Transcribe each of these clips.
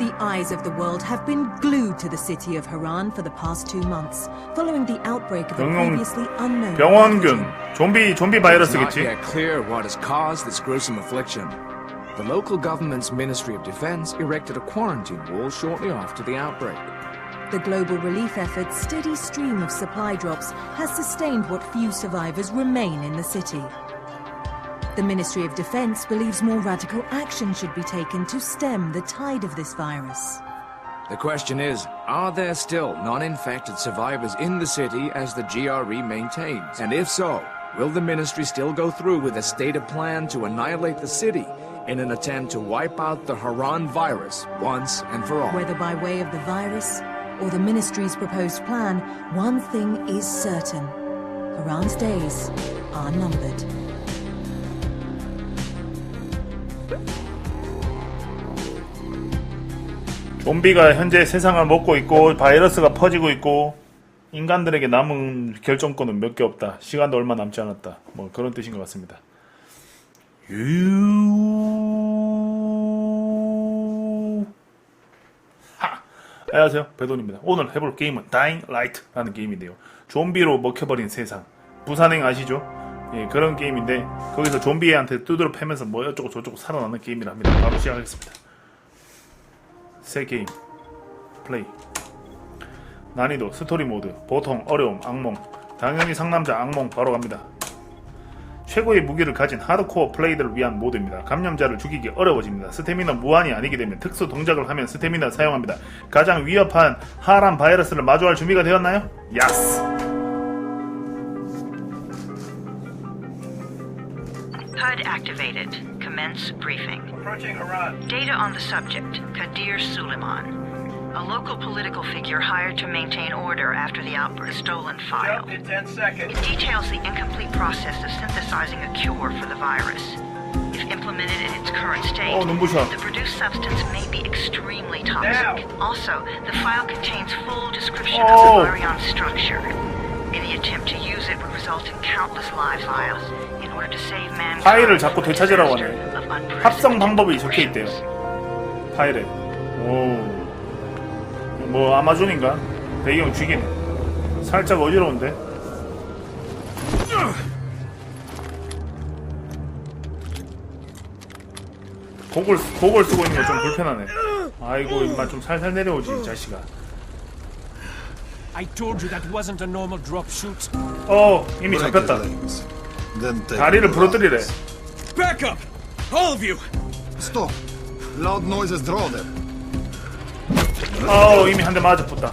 The eyes of the world have been glued to the city of Haran for the past two months, following the outbreak of a 병원- previously unknown 병원균 pathogen. 좀비 좀비 It's not 바이러스겠지 yet clear what has caused this gruesome affliction. The local government's Ministry of Defense erected a quarantine wall shortly after the outbreak. The global relief effort's steady stream of supply drops has sustained what few survivors remain in the city. The Ministry of Defense believes more radical action should be taken to stem the tide of this virus. The question is, are there still non-infected survivors in the city as the GRE maintains? And if so, will the ministry still go through with a stated plan to annihilate the city in an attempt to wipe out the Haran virus once and for all? Whether by way of the virus or the ministry's proposed plan, one thing is certain. Haran's days are numbered. 좀비가 현재 세상을 먹고 있고 바이러스가 퍼지고 있고 인간들에게 남은 결정권은 몇 개 없다. 시간도 얼마 남지 않았다. 뭐 그런 뜻인 것 같습니다. 유. 하. 안녕하세요. 배돈입니다. 오늘 해볼 게임은 Dying Light라는 게임인데요. 좀비로 먹혀버린 세상. 부산행 아시죠? 예, 그런 게임인데 거기서 좀비한테 두드려 패면서 뭐 어쩌고 저쩌고 살아나는 게임이라 합니다. 바로 시작하겠습니다. 새 게임. 플레이. 난이도 스토리 모드 보통 어려움 악몽. 당연히 상남자 악몽 바로 갑니다. 최고의 무기를 가진 하드코어 플레이들을 위한 모드입니다. 감염자를 죽이기 어려워집니다. 스태미나 무한이 아니게 되면 특수 동작을 하면 스태미나 사용합니다. 가장 위협한 하란 바이러스를 마주할 준비가 되었나요? 야스 HUD activated. Commence briefing. Approaching Harad. Data on the subject, Kadir Suleiman. A local political figure hired to maintain order after the outbreak. Stolen file. Jump in 10 seconds. It details the incomplete process of synthesizing a cure for the virus. If implemented in its current state, oh, the produced substance may be extremely toxic. Now. Also, the file contains full description oh. of the virion structure. Any attempt to use it would result in countless lives lost. In order to save mankind 파일을 자꾸 되찾으라고 하네. 합성 방법이 적혀 있대요. 파일에 오 뭐 아마존인가? 배경 죽이네 살짝 어지러운데 곡을 곡을 쓰고 있는 거 좀 불편하네 아이고 임마 좀 살살 내려오지 이 자식아 I told you that wasn't a normal drop shoot. 어 이미 잡혔다 legs. Then take 다리를 부러뜨리래. Back up! All of you! Stop. Loud noises draw them. 어 이미 한 대 맞아 붙다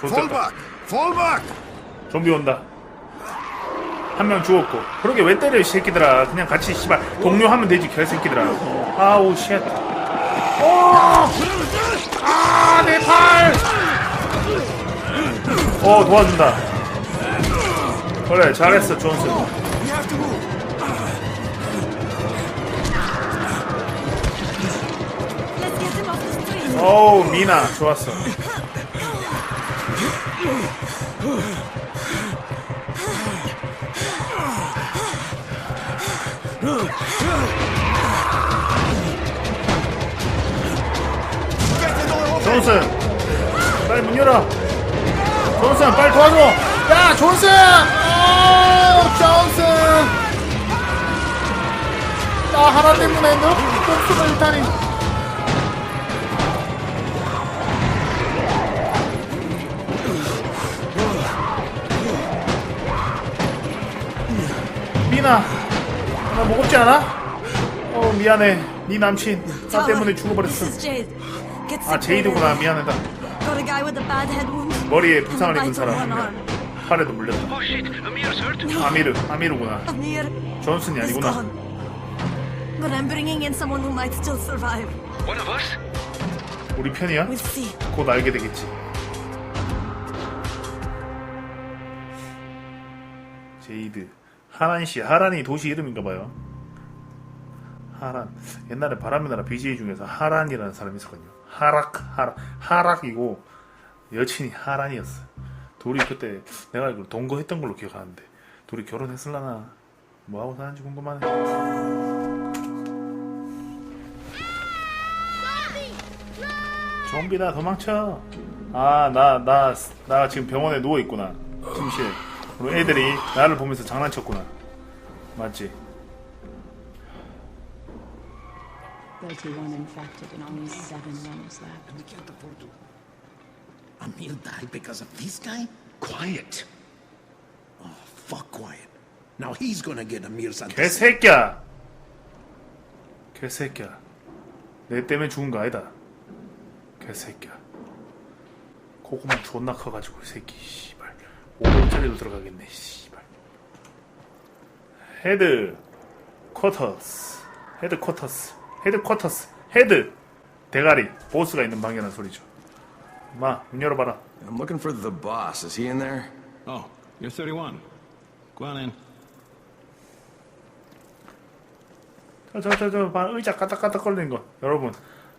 Fall 좋겠다 back. Fall back. 좀비 온다. 한 명 죽었고. 그러게 왜 때려 이 새끼들아. 그냥 같이 씨발 동료하면 되지 개새끼들아. 아우 쉣. 오! 아, 내 팔. 어, 도와준다. 그래, 잘했어, 존슨. 어우, 미나, 좋았어. 존슨 빨리 문 열어. 존슨 빨리 도와줘. 야 존슨! 어 존슨! 나 하나 때문에 너 목숨을 잃다니. 미나 나 무겁지 않아? 어 미안해 네 남친 나 때문에 죽어버렸어 아 제이드구나 미안하다. 머리에 부상을 입은 사람. 팔에도 물렸다 Oh. 아미르 아미르구나 존슨이 아니구나? 우리 편이야? 곧 알게 되겠지 제이드 하란시 하란이 도시 이름인가 봐요. 하란. 옛날에 바람의 나라 BJ 중에서 하란이라는 사람이 있었거든요. 하락 하락 하락이고 여친이 하란이었어 둘이 그때 내가 알기로 동거했던 걸로 기억하는데 둘이 결혼했을라나? 뭐하고 사는지 궁금하네. 좀비다 도망쳐. 아 나 나 나 지금 병원에 누워 있구나. 침실 그리고 애들이 나를 보면서 장난쳤구나 맞지 31 infected and only seven lungs left. Emil died because of this guy? Quiet. Oh, fuck quiet. Now he's gonna get Emil's 개새끼야 개새끼야 내 때문에 죽은 거 아니다 개새끼야 고구마 존나 커가지고 이 새끼 씨발 500짜리로 들어가겠네 씨발 헤드 쿼터스 헤드 쿼터스 헤드 쿼터스 헤드 대가리 보스가 있는 방이라는 소리죠 마문 열어봐라 I'm looking for the boss. Is he in there? Oh, you're 31. Go on in. 저저저 의자 까딱까딱 걸리는 거 여러분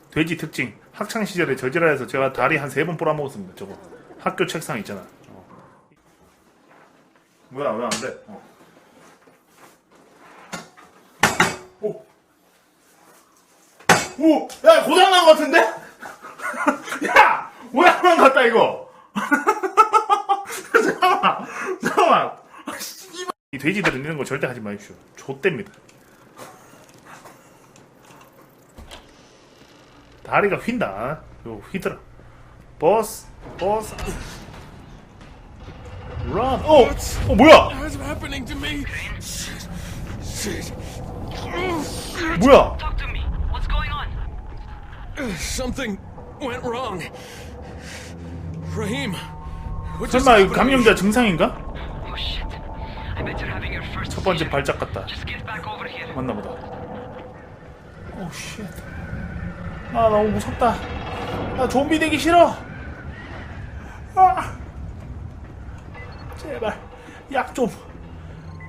돼지 특징 학창 시절에 저지라해서 제가 다리 한 세 번 뿌라먹었습니다 저거 학교 책상 있잖아 어. 뭐야 왜 안 돼 어. 오. 오! 야 고장난 것 같은데? 야! 고장난 것 같다 이거 잠깐만 잠깐만 아. 이 돼지들은 이런 거 절대 하지 마십시오 좆됩니다 다리가 휜다. 요 휘더라. 버스, 버스. 런. 어, 어 뭐야? What's happening to me? 뭐야? Talk to me. What's going on? Something went wrong. Raheem, what just 설마 이거 happened? 감염자 증상인가? Oh shit. I bet you're having your first 첫 번째. 발작 같다. Just get back over here. 맞나 보다. 오 쉣. 아 너무 무섭다. 나 좀비 되기 싫어. 아. 제발 약 좀.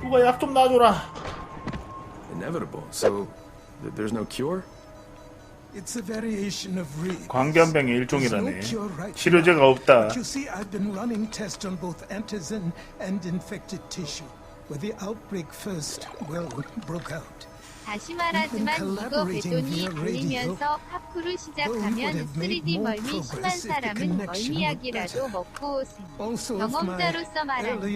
누가 약 좀 놔줘라. Inevitable. So th- there's no cure? It's a variation of Reed. 광견병의 일종이라네. 치료제가 없다. But you see, I've been running tests on both antigen and infected tissue, where the outbreak first, well, broke out. 다시 말하지만 이거 배돈이 걸리면서 파쿠를 시작하면 3D 멀미 심한 사람은 멀미약이라도 먹고 오세요. 경험자로서 말한다.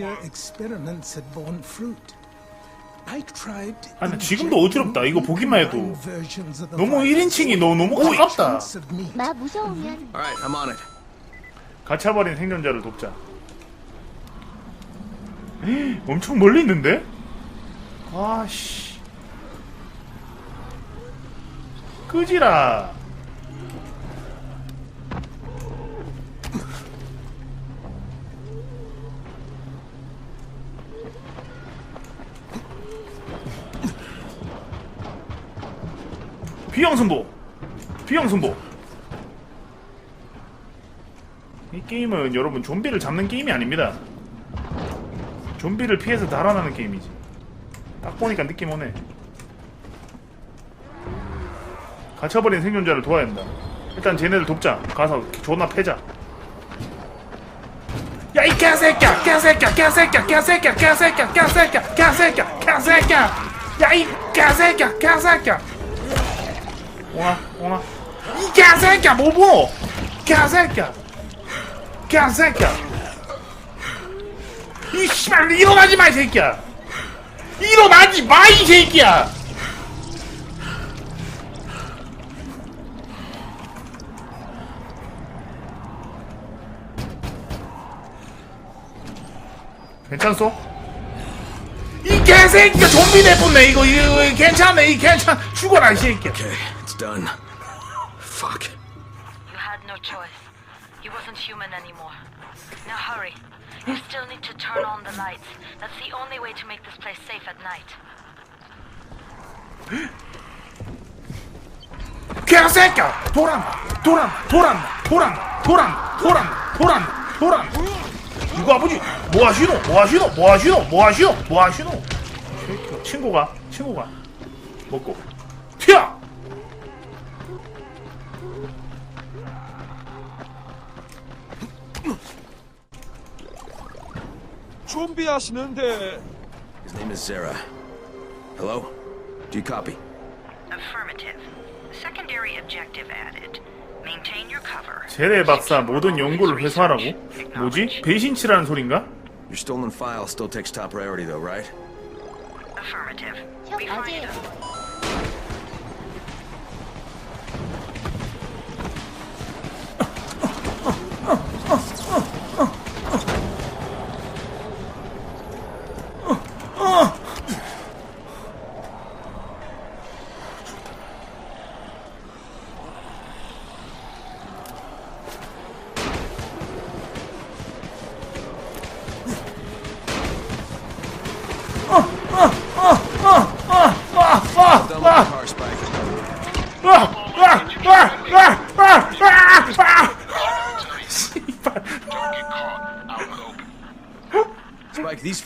아, 근데 지금도 어지럽다. 이거 보기만 해도. 너무 virus. 1인칭이 너무 너무 가깝다. 나 무서우면. 갇혀버린 생존자를 돕자. 엄청 멀리 있는데? 아씨. 끄지라. 비영승보. 비영승보. 이 게임은 여러분 좀비를 잡는 게임이 아닙니다. 좀비를 피해서 달아나는 게임이지. 딱 보니까 느낌 오네. 갇혀버린 생존자를 도와야 한다. 일단 쟤네들 돕자. 가서 존나 패자. 야 이 개새끼야! 개새끼야! 개새끼야! 개새끼야! 개새끼야! 개새끼야! 개새끼야! 개새끼야! 야 이 개새끼야! 개새끼야! 오나 오나 이 개새끼야! 뭐보! 개새끼야! 개새끼야! 이 씨발 일어나지 마 이 새끼야! 일어나지 마 이 새끼야! 괜찮소? 이 개새끼가 좀비 내뿜네 이거 이거 이거 괜찮네 이 괜찮 죽어라 이 새끼야 Okay, it's done. Fuck. You had no choice. He wasn't human anymore. Now hurry. You still need to turn on the lights. That's the only way to make this place safe at night. 개새끼야 돌아나 돌아나 돌아나 돌아나 돌아나 돌아나 돌아나 돌아나 이거 아버지 뭐 하시노 뭐 하시노 뭐 하시노 뭐 하시노 뭐 하시노 새끼야, 친구가 친구가 먹고 튀어 좀비 하시는데 His name is Zera. Hello? Do you copy? Affirmative. Secondary objective added. Maintain your cover. 제레 박사 모든 연구를 회수하라고? 뭐지? 배신치라는 소린가? Your stolen file still takes top priority, though, right? Affirmative.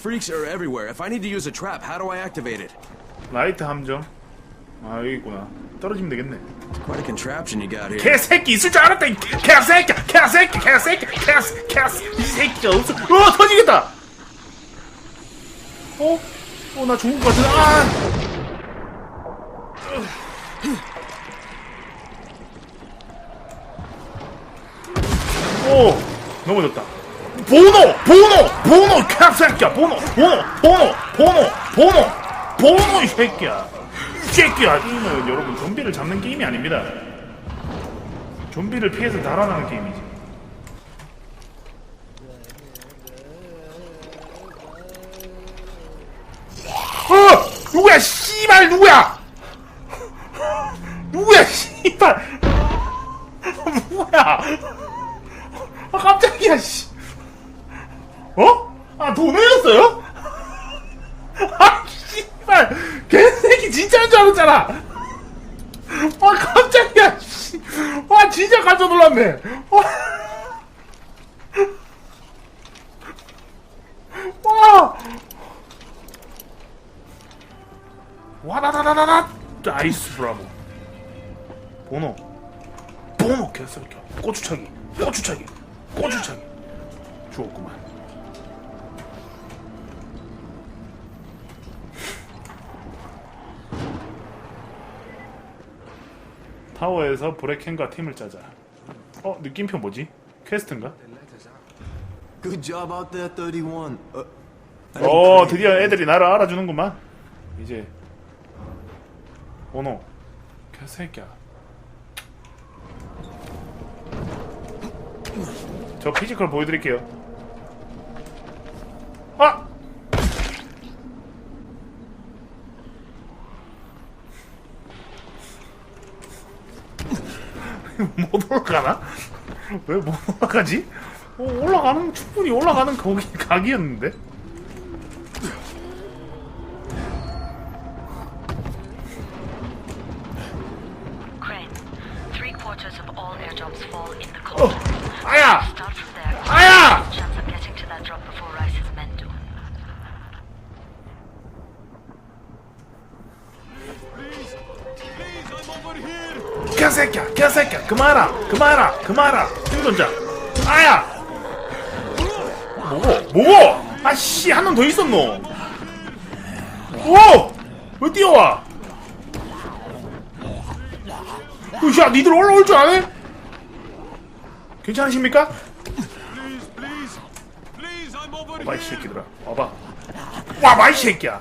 Freaks are everywhere. If I need to use a trap, how do I activate it? 라이트 함정. 아 여기 있구나. 떨어지면 되겠네. Quite a contraption you got here. 개새끼 있을 줄 알았다. 이 개새끼, 개새끼, 개새끼, 개새, 개새, 이 새끼가 없어. 어 터지겠다. 어? 어 나 죽을 것 같은데. 아! 오 넘어졌다. 보노, 보노, 보노, 개새끼야, 보노, 보노, 보노, 보노, 보노, 보노 이 새끼야. 이 새끼야. 게임은 여러분 좀비를 잡는 게임이 아닙니다. 좀비를 피해서 달아나는 게임이지. 어! 누구야, 씨발! 누구야, 깜짝 놀랐네! 와! 와! 와다다다다다! 나이스 브라보. 보노. 보노 개새끼야. 고추차기. 고추차기. 고추차기. 죽었구만. 타워에서 브레켄과 팀을 짜자. 어, 느낌표 뭐지? 퀘스트인가? Good job out there, 31. Uh, 어, 드디어 애들이 나를 알아주는구만. 이제 오노 개새끼야. 저 피지컬 보여드릴게요. 아! 못 올라가나? 왜 못 올라가지? 어, 올라가는 충분히 올라가는 거기 각이었는데. 그만하라, 그만하라, 그만하라, 힘돈자. 아야! 뭐고, 뭐고? 아씨, 한 놈 더 있었노. 오! 왜 뛰어와? 으쌰, 니들 올라올 줄 아네? 괜찮으십니까? 와봐, 이 새끼들아. 와봐. 와봐, 이 새끼야.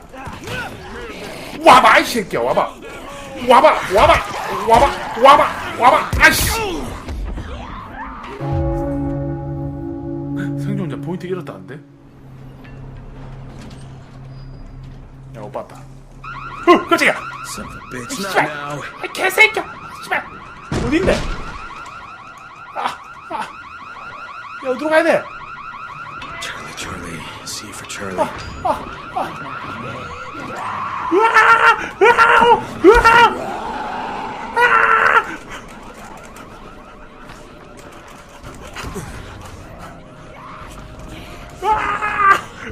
와봐, 이 새끼야. 와봐. 와봐, 와봐, 와봐, 와봐, 와봐. 아씨. 생존자 포인트 잃었다는데? 야, 오빠 왔다. 어, 깜짝이야. 씨발. 아, 개새끼야. 씨발. 어딘데? 아, 아. 야, 어디로 가야 돼? Charlie, Charlie. C for Charlie. 으아! 으아! 으아! 으아! 으아!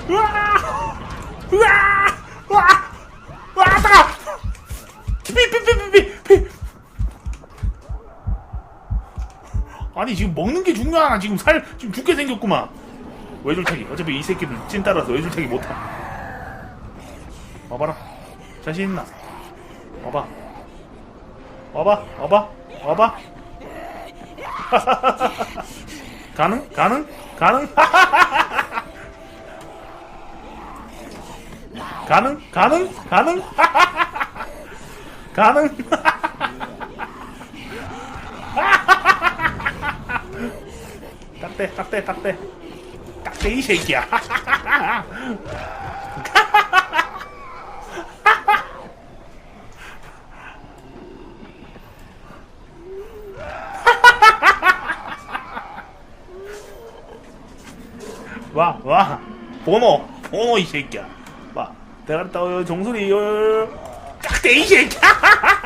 으아! 으아! 으아! 따가! 피피피피피! 아니 지금 먹는 게 중요하나 지금 살 지금 죽게 생겼구만 외줄타기 어차피 이 새끼들 찐 따라서 외줄타기 못함 와봐라. 자신 있나? 와봐. 와봐, 와봐, 와봐. 가능? 가능? 가능? 가능? 가능? 가능? 가능? 딱대, 딱대, 딱대. 딱대 이 새끼야. 와, 와. 번호, 번호 이 새끼야. 와, 내가 와, 종소리, 요, 딱대 이 새끼야.